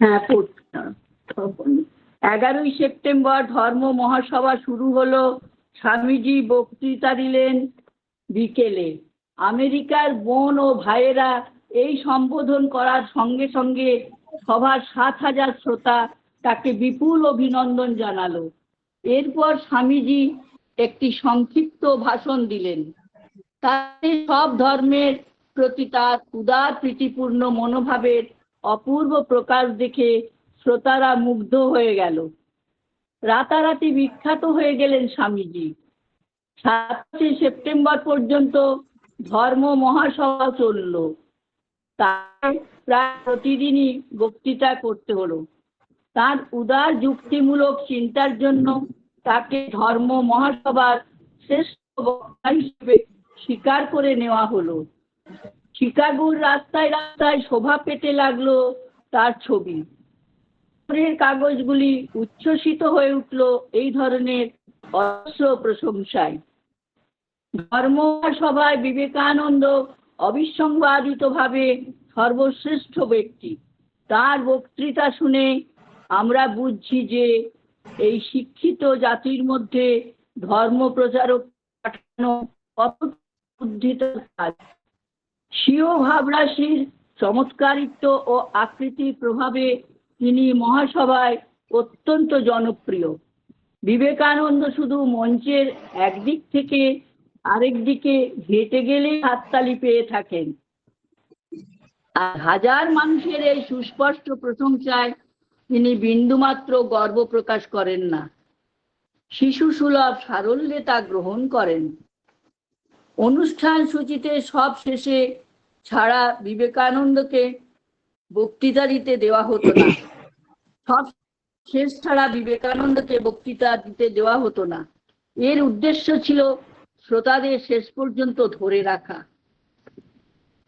হ্যাঁ এগারোই সেপ্টেম্বর ধর্ম মহাসভা শুরু হলো। স্বামীজি বক্তৃতা দিলেন বিকেলে। আমেরিকার বোন ও ভাইয়েরা এই সম্বোধন করার সঙ্গে সঙ্গে সভার সাত হাজার শ্রোতা তাকে বিপুল অভিনন্দন জানালো। এরপর স্বামীজি একটি সংক্ষিপ্ত ভাষণ দিলেন। তাতে সব ধর্মের প্রতি তার উদার প্রীতিপূর্ণ মনোভাবের অপূর্ব প্রকাশ দেখে শ্রোতারা মুগ্ধ হয়ে গেল। রাতারাতি বিখ্যাত হয়ে গেলেন স্বামীজি। সাতাশে সেপ্টেম্বর পর্যন্ত ধর্ম মহাসভা চলল। তাই প্রায় প্রতিদিনই বক্তৃতা করতে হলো। তার উদার যুক্তিমূলক চিন্তার জন্য তাকে ধর্ম মহাসভার শ্রেষ্ঠ বক্তা হিসেবে স্বীকার করে নেওয়া হলো। শিকাগোর রাস্তায় রাস্তায় শোভা পেতে লাগল তার ছবি। খবরের কাগজগুলি উচ্ছ্বসিত হয়ে উঠল এই ধরনের অস্ত্র প্রশংসায়। ধর্ম সভায় বিবেকানন্দ অবিসংবাদিত ভাবে সর্বশ্রেষ্ঠ ব্যক্তি। তার বক্তৃতা শুনে আমরা বুঝছি যে এই শিক্ষিত জাতির মধ্যে ধর্ম প্রচারক পাঠানো কত বুদ্ধিত কাজ। স্বীয় ভাবরাশির চমৎকারিত্ব ও আকৃতির প্রভাবে তিনি মহাসভায় অত্যন্ত জনপ্রিয়। বিবেকানন্দ শুধু মঞ্চের একদিক থেকে আরেক দিকে হেঁটে গেলে হাততালি পেয়ে থাকেন। আর হাজার মানুষের এই সুস্পষ্ট প্রশংসায় তিনি বিন্দুমাত্র গর্ব প্রকাশ করেন না। শিশু সুলভ সারল্যে তা গ্রহণ করেন। অনুষ্ঠান সূচিতে সব শেষে ছাড়া বিবেকানন্দকে বক্তৃতা দিতে দেওয়া হতো না। সব শেষ ছাড়া বিবেকানন্দকে বক্তৃতা দিতে দেওয়া হতো না। এর উদ্দেশ্য ছিল শ্রোতাদের শেষ পর্যন্ত ধরে রাখা।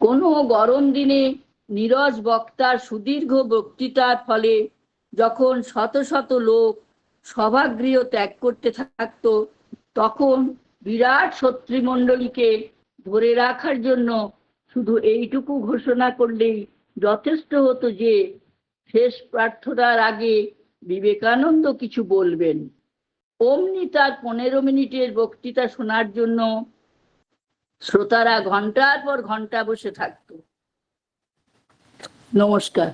কোনো গরম দিনে নীরজ বক্তার সুদীর্ঘ বক্তৃতার ফলে যখন শত শত লোক সভাগৃহ ত্যাগ করতে থাকতো, তখন বিরাট শত্রুমণ্ডলীকে ধরে রাখার জন্য শুধু এইটুকু ঘোষণা করলেই যথেষ্ট হতো যে শেষ প্রার্থনার আগে বিবেকানন্দ কিছু বলবেন। অমনি তার পনেরো মিনিটের বক্তৃতা শোনার জন্য শ্রোতারা ঘণ্টার পর ঘণ্টা বসে থাকতো। নমস্কার।